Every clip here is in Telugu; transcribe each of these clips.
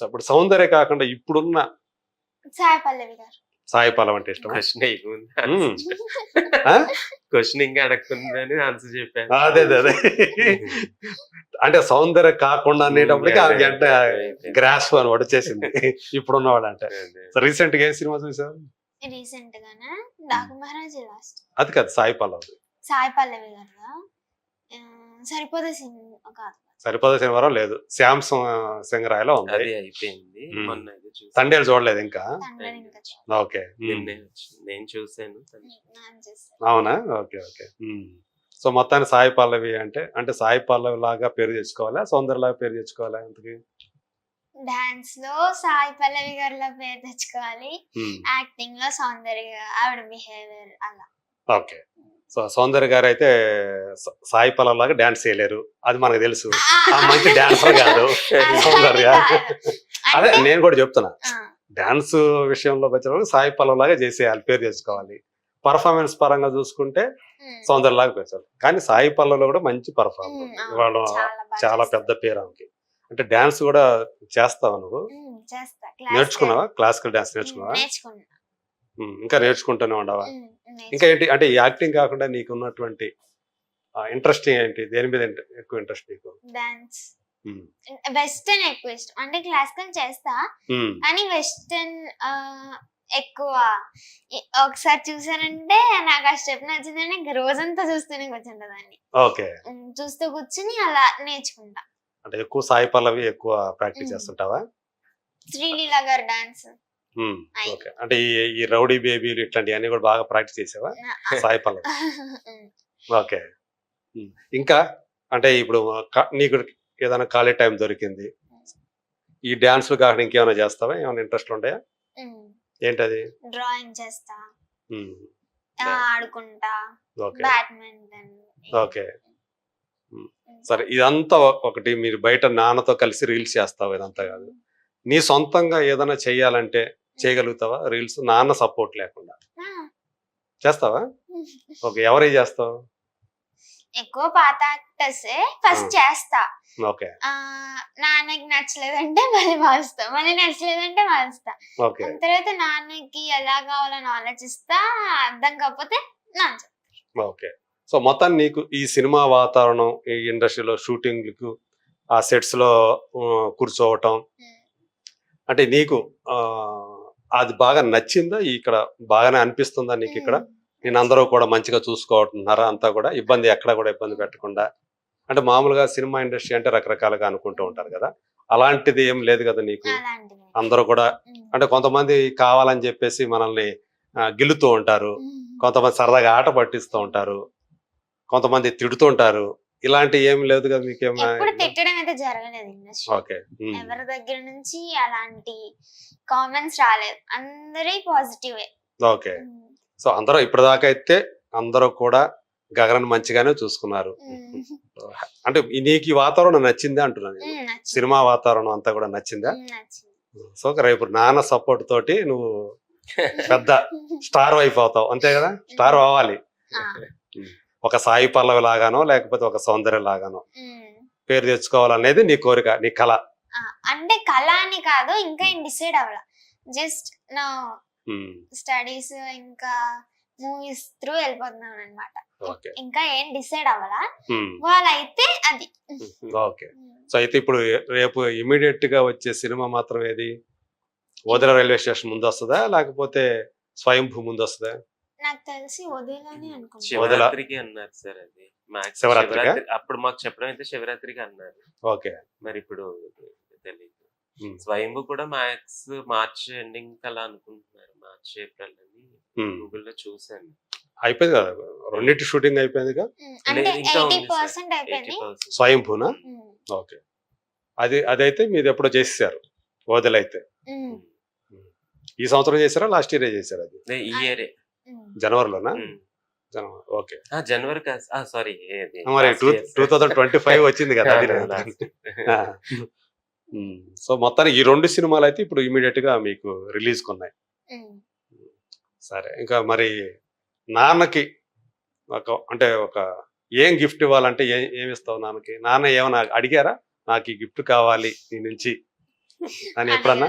సో ఇప్పుడు సౌందర్య కాకుండా ఇప్పుడున్న సాయి పల్లవి గారు సాయి పల్లవి అంటే ఇష్టం క్వశ్చన్. ఆ? క్వశ్చన్ ఇంకా అడగకుండానే ఆన్సర్ చెప్పాను అదే అదే అదే. అంటే సౌందర్య కాకుండా అనేటప్పటికి ఆమె అంటే గ్రాస్ అని వచ్చేసింది. ఇప్పుడున్న వాడు అంటే రీసెంట్గా ఏ సినిమా చూసావు? రీసెంట్ గానే? డాకు మహారాజ్ లాస్ట్ అది కాదు సాయి పల్లవి సాయి పల్లవి గారు సరిపోతే సినిమా కాదు. సరిపద శనివారం లేదు. సం- సింగరాయలో ఉంది. అది అయిపోయింది. మొన్న ఇది చూసాను. తండేలు చూడలేదు ఇంకా? తండ్రి ఇంకా చూ- ఓకే. నిన్నే వచ్చింది. నేను చూసాను. అవునా? Okay okay. సో మొత్తానికి సాయి పల్లవి అంటే అంటే సాయి పల్లవి లాగా పేరు తెచ్చుకోవాలా? సౌందర్య లాగా పేరు తెచ్చుకోవాలా ఇంతకి? డాన్స్లో సాయి పల్లవి గారిలో పేరు తెచ్చుకోవాలి. యాక్టింగ్లో సౌందర్య ఆవిడ బిహేవియర్ అలా. ఓకే. సో సౌందర్య గారు అయితే సాయి లాగా డాన్స్ చేయలేరు. అది మనకు తెలుసు. ఆ మంచి డాన్సర్ కాదు సౌందర్య. అదే నేను కూడా చెప్తున్నా. డాన్స్ విషయంలోకి వచ్చినప్పుడు సాయి లాగా చేసేయాలి పేరు తెచ్చుకోవాలి. పర్ఫార్మెన్స్ పరంగా చూసుకుంటే సౌందర్య లాగా పెంచాలి. కానీ సాయి పల్లవిలో కూడా మంచి పర్ఫార్మెన్స్ ఇవాళ చాలా. పెద్ద పేరు ఆమెకి. అంటే డాన్స్ కూడా చేస్తావు నువ్వు? నేర్చుకున్నావా? క్లాసికల్ డాన్స్ నేర్చుకున్నావా? ఇంకా నేర్చుకుంటూనే ఉండవా. ఇంకా ఏంటి? అంటే యాక్టింగ్ కాకుండా నీకు ఉన్నటువంటి ఇంట్రెస్టింగ్ ఏంటి? దేని మీద ఎక్కువ ఇంట్రెస్ట్ నీకు? డాన్స్. వెస్టర్న్ ఎక్కువ ఇష్టం. అంటే క్లాసికల్ చేస్తా. కానీ వెస్టర్న్ ఎక్కువ. ఒకసారి చూసానంటే నాకు ఆ స్టెప్ నచ్చిందని రోజంతా చూస్తూనే కూర్చుంటదాన్ని ఓకే. ఉమ్, చూస్తూ కూర్చుని అలా నేర్చుకుంటా. అంటే ఎక్కువ సాయి పల్లవి ఎక్కువ ప్రాక్టీస్. చేస్తుంటావా? శ్రీలీల గారు డాన్స్. ఓకే. అంటే ఈ ఈ రౌడీ బేబీలు ఇట్లాంటివన్నీ కూడా బాగా ప్రాక్టీస్ చేసావా? సాయి పల్లవి. ఓకే. ఇంకా అంటే ఇప్పుడు నీకు ఏదైనా ఖాళీ టైం దొరికింది. ఈ డాన్స్లు కాకుండా ఇంకేమైనా చేస్తావా? ఏమైనా ఇంట్రెస్ట్ ఉంటాయా ఏంటది? డ్రాయింగ్ చేస్తా. ఆడుకుంటా. ఓకే. బ్యాడ్మింటన్. ఓకే. సరే ఇదంతా ఒక- ఒకటి మీరు బయట నాన్నతో కలిసి రీల్స్ చేస్తావు ఇదంతా కాదు. నీ సొంతంగా ఏదైనా చేయాలంటే చేయగలుగుతావా? రీల్స్ నాన్న సపోర్ట్ లేకుండా. చేస్తావా? ఓకే ఎవరే చేస్తావు? ఎక్కువ పాత యాక్టర్స్ ఫస్ట్. చేస్తా. ఓకే. నాన్నకి నచ్చలేదంటే మళ్ళీ మారుస్తా మళ్ళీ నచ్చలేదంటే మారుస్తా తర్వాత నాన్నకి ఎలా కావాలని ఆలోచిస్తా అర్థం కాకపోతే నాన్న. ఓకే. సో మొత్తం నీకు ఈ సినిమా వాతావరణం ఈ ఇండస్ట్రీలో షూటింగ్లకు ఆ సెట్స్లో కూర్చోవటం. అంటే నీకు అది బాగా నచ్చిందా? ఇక్కడ బాగానే అనిపిస్తుందా నీకు ఇక్కడ? నేను అందరూ కూడా మంచిగా చూసుకోవటున్నారా? అంతా కూడా ఇబ్బంది ఎక్కడ కూడా ఇబ్బంది పెట్టకుండా. అంటే మామూలుగా సినిమా ఇండస్ట్రీ అంటే రకరకాలుగా అనుకుంటూ ఉంటారు కదా? అలాంటిది ఏం లేదు కదా నీకు? అందరూ కూడా. అంటే కొంతమంది కావాలని చెప్పేసి మనల్ని గిల్లుతూ ఉంటారు. కొంతమంది సరదాగా ఆట పట్టిస్తూ ఉంటారు. కొంతమంది తిడుతూ ఉంటారు. ఇలాంటి ఏం లేదు కదా మీకేమో ఎప్పుడు తిట్టడం అయితే జరగలేదు ఇండస్ట్రీ. ఓకే. ఉమ్. ఎవరి దగ్గర నుంచి అలాంటి కామెంట్స్ రాలేదు. అందరి పాజిటివే. ఓకే. సో అందరూ ఇప్పటిదాకా అయితే అందరూ కూడా గగనని మంచిగానే చూసుకున్నారు. అంటే నీకు ఈ వాతావరణం నచ్చిందా అంటున్నాను నేను. సినిమా వాతావరణం అంతా కూడా నచ్చిందా? సో రేపు నాన్న సపోర్ట్ తోటి నువ్వు పెద్ద స్టార్ వైఫ్ అవుతావు. అంతే కదా? స్టార్ అవ్వాలి. ఒక సాయి పల్లవి లాగానో లేకపోతే ఒక సౌందర్య లాగానో పేరు తెచ్చుకోవాలనేది నీ కోరిక నీ కళ. అంటే కళ అని కాదు ఇంకా డిసైడ్ అవ్వాల. జస్ట్ నా స్టడీస్ ఇంకా మూవీస్ త్రూ వెళ్ళిపోతున్నాను అనమాట ఓకే. ఇంకా ఏం డిసైడ్ అవ్వాలా. వాళ్ళైతే అది. ఓకే. సో అయితే ఇప్పుడు రేపు ఇమీడియట్గా వచ్చే సినిమా మాత్రం ఏది? వదిల రైల్వే స్టేషన్ ముందు వస్తుందా లేకపోతే స్వయంభూ ముందు వస్తుందా నాకు తెలిసి వదిలేని అనుకుంటా. శివరాత్రికి అన్నారు సార్ అది? శివరాత్రి అప్పుడు మాకు చెప్పడం అయితే శివరాత్రికి అన్నారు. ఓకే. మరి ఇప్పుడు తెలియదు స్వయంభూ కూడా మ్యాక్స్ మార్చ్ ఎండింగ్ అలా అనుకుంటున్నారు. మార్చ్ ఏప్రిల్ అని ఉమ్. గూగుల్లో చూసాను అయిపోయింది కదా? రెండింటి షూటింగ్ అయిపోయిందిగా ఉమ్, అంటే లేదు, ఇంకా ఎయిటీ ఉంది సార్. పర్సెంట్ అయిపోయింది. 80%. స్వయంభూనా? ఓకే. అది అదైతే మీరు ఎప్పుడో చేసేసారు వదిలైతే. ఈ సంవత్సరం చేశారా లాస్ట్ ఇయర్ చేశారు అది? లే, ఈ ఇయరే. జనవరిలోనా? జనవరి ఓకే. జనవరి సారీ మరి two two thousand twenty five వచ్చింది కదా. సో మొత్తానికి ఈ రెండు సినిమాలు అయితే ఇప్పుడు ఇమీడియట్గా మీకు రిలీజ్ కొన్నాయి ఉమ్. సరే ఇంకా మరి నాన్నకి ఒక అంటే ఒక ఏం గిఫ్ట్ ఇవ్వాలంటే ఏం ఏమి ఇస్తావు నాన్నకి? నాన్న ఏమైనా అడిగారా? నాకు ఈ గిఫ్ట్ కావాలి నీ నుంచి అని ఎప్పుడన్నా?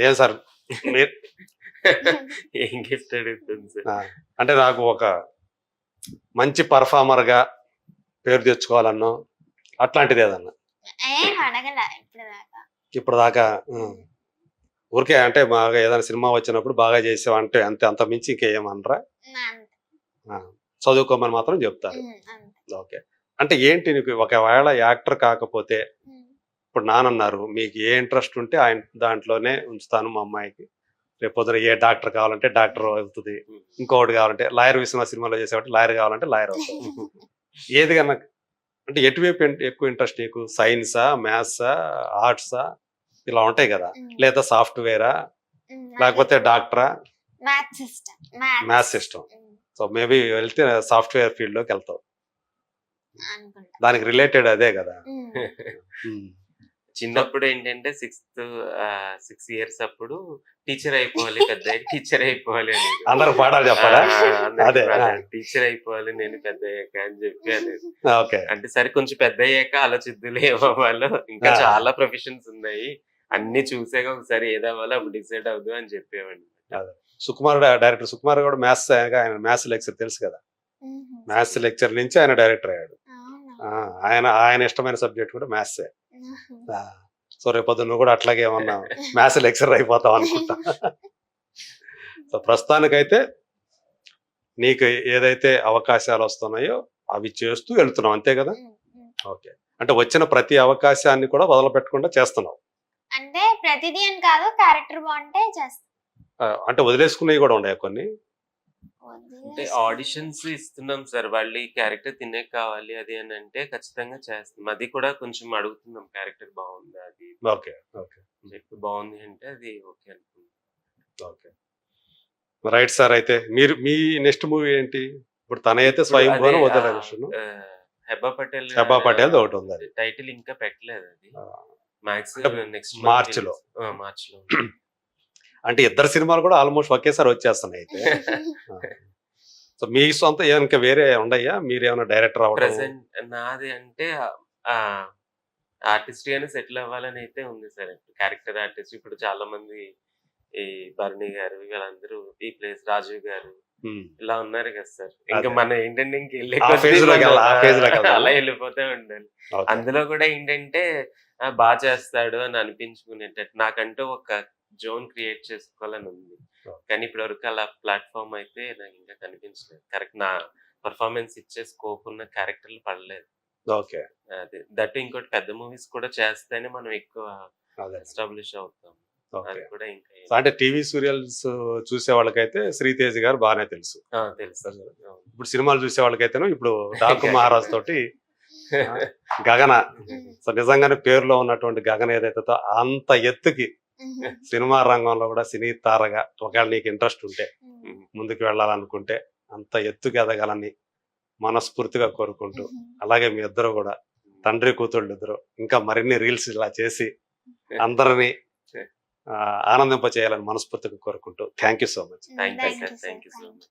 ఏం సార్? మీరు ఏం గిఫ్ట్ అడుగుతుంది సార్? ఆ, అంటే నాకు ఒక మంచి పర్ఫార్మర్గా పేరు తెచ్చుకోవాలన్నో అట్లాంటిది ఏదన్నా. ఇప్పుడు దాకా ఊరికే అంటే బాగా ఏదైనా సినిమా వచ్చినప్పుడు బాగా చేసావు అంటే అంతే అంత మించి ఇంకేమనరా? చదువుకోమని మాత్రం చెప్తారు. ఓకే. అంటే ఏంటి నీకు ఒకవేళ యాక్టర్ కాకపోతే ఇప్పుడు నానన్నారు మీకు ఏ ఇంట్రెస్ట్ ఉంటే ఆయన దాంట్లోనే ఉంచుతాను మా అమ్మాయికి. రేపు పొద్దున ఏ డాక్టర్ కావాలంటే డాక్టర్ అవుతుంది. ఇంకొకటి కావాలంటే లాయర్ విశ్వ సినిమాలో చేసేవాటి లాయర్ కావాలంటే లాయర్ అవుతుంది ఏది కన్నా అంటే ఎటువైపు ఎక్కువ ఇంట్రెస్ట్ నీకు? సైన్సా మ్యాథ్సా ఆర్ట్సా? ఇలా ఉంటాయి కదా. లేదా సాఫ్ట్వేరా? లేకపోతే డాక్టరా? మ్యాథ్స్ సిస్టమ్ సో మేబీ వెళ్తే సాఫ్ట్వేర్ ఫీల్డ్లోకి వెళ్తావు. అనుకుంటా. దానికి రిలేటెడ్ అదే కదా. చిన్నప్పుడు ఏంటంటే సిక్స్త్ సిక్స్ ఇయర్స్ అప్పుడు టీచర్ అయిపోవాలి పెద్ద టీచర్ అయిపోవాలి అని అందరు పాఠాలు చెప్పాలా? అదే, ఆ. టీచర్ అయిపోవాలి నేను పెద్ద అయ్యాక అని చెప్పి అనేది. ఓకే. అంటే సరే కొంచెం పెద్ద అయ్యాక ఆలోచిద్దులే ఏమవ్వాలో ఇంకా. చాలా ప్రొఫెషన్స్ ఉన్నాయి. అన్ని చూసాక ఒకసారి ఏదవ్వాలో అప్పుడు డిసైడ్ అవుదు అని చెప్పేవాడిని. సుకుమార్ డైరెక్టర్ సుకుమార్ కూడా మ్యాథ్స్ ఆయన మ్యాథ్స్ లెక్చర్ తెలుసు కదా? మ్యాథ్స్ లెక్చర్ నుంచి ఆయన డైరెక్టర్ అయ్యాడు. ఆయన ఆయన ఇష్టమైన సబ్జెక్ట్ కూడా మ్యాథ్స్. సో రేపొద్దు నువ్వు కూడా అట్లాగే ఏమన్నా మ్యాథ్స్ లెక్చర్ అయిపోతావు అనుకుంటా. సో ప్రస్తుతానికైతే నీకు ఏదైతే అవకాశాలు వస్తున్నాయో అవి చేస్తూ వెళ్తున్నావు అంతే కదా. ఓకే. అంటే వచ్చిన ప్రతి అవకాశాన్ని కూడా వదలపెట్టకుండా చేస్తున్నావు. అంటే ప్రతిదీ అని కాదు క్యారెక్టర్ బాగుంటే చేస్తా. అంటే వదిలేసుకునేవి కూడా ఉన్నాయి కొన్ని? అంటే ఆడిషన్స్ ఇస్తున్నాం సార్. వాళ్ళు ఈ క్యారెక్టర్ తినే కావాలి అది అని అంటే ఖచ్చితంగా చేస్తాం అది కూడా కొంచెం అడుగుతున్నాం క్యారెక్టర్ బాగుందా అది ఓకే ఓకే. చెప్పి బాగుంది అంటే అది ఓకే అనుకుంటున్నాం. ఓకే. రైట్ సార్ అయితే మీరు మీ నెక్స్ట్ మూవీ ఏంటి? ఇప్పుడు తన అయితే స్వయంభూను వదిలేను ఆ, హెబ్బా పటేల్ హెబ్బా పటేల్ ఒకటి ఉంది అది. టైటిల్ ఇంకా పెట్టలేదు అది. ఆ, మ్యాక్స్ అంటే నెక్స్ట్ మార్చ్లో. మార్చ్లో అంటే ఇద్దరు సినిమాలు కూడా ఆల్మోస్ట్ ఒకేసారి వచ్చేస్తున్నాయి అయితే. సో మీ సొంత ఏమైనా ఇంకా వేరే ఉండయ్యా మీరేమైనా డైరెక్టర్ అవ్వడం ప్రెసెంట్ నాది అంటే ఆర్టిస్ట్ గానే సెటిల్ అవ్వాలని అయితే ఉంది సార్. క్యారెక్టర్ ఆర్టిస్ట్ ఇప్పుడు చాలా మంది ఈ భరణి గారు వీళ్ళందరూ ఈ ప్లేస్ రాజీవ్ గారు ఇలా ఉన్నారు కదా సార్. ఇంకా. మనం ఏంటంటే ఇంక. అలా వెళ్ళిపోతే ఉండాలి. అందులో కూడా ఏంటంటే బాగా చేస్తాడు అని అనిపించుకునేటట్టు నాకంటూ ఒక జోన్ క్రియేట్ చేసుకోవాలని ఉంది. కానీ ఇప్పటి వరకు అలా ప్లాట్ఫామ్ అయితే నాకు ఇంకా కనిపించలేదు. కరెక్ట్ నా పర్ఫార్మెన్స్ ఇచ్చే స్కోప్ ఉన్న క్యారెక్టర్లు పడలేదు. ఓకే. అది. దట్ ఇంకోటి పెద్ద మూవీస్ కూడా చేస్తేనే మనం ఎక్కువ ఎస్టాబ్లిష్ అవుతాం. ఓకే. అది కూడా ఇంకా సో అంటే టీవీ సీరియల్స్ చూసే వాళ్ళకైతే శ్రీతేజ్ గారు బాగానే తెలుసు. ఆ, తెలుసు. ఇప్పుడు సినిమాలు చూసే వాళ్ళకైతేనో ఇప్పుడు డాకు మహారాజ్ తోటి గగన. సో నిజంగానే పేరులో ఉన్నటువంటి గగన ఏదైతే అంత ఎత్తుకి సినిమా రంగంలో కూడా సినీ తారగా ఒకవేళ నీకు ఇంట్రెస్ట్ ఉంటే ముందుకు వెళ్ళాలనుకుంటే అంత ఎత్తుకు ఎదగాలని మనస్ఫూర్తిగా కోరుకుంటూ అలాగే మీ ఇద్దరు కూడా తండ్రి కూతుళ్ళు ఇద్దరు ఇంకా మరిన్ని రీల్స్ ఇలా చేసి అందరినీ ఆనందింప చేయాలని మనస్ఫూర్తిగా కోరుకుంటూ thank you so much. Thank you sir. Thank you. So much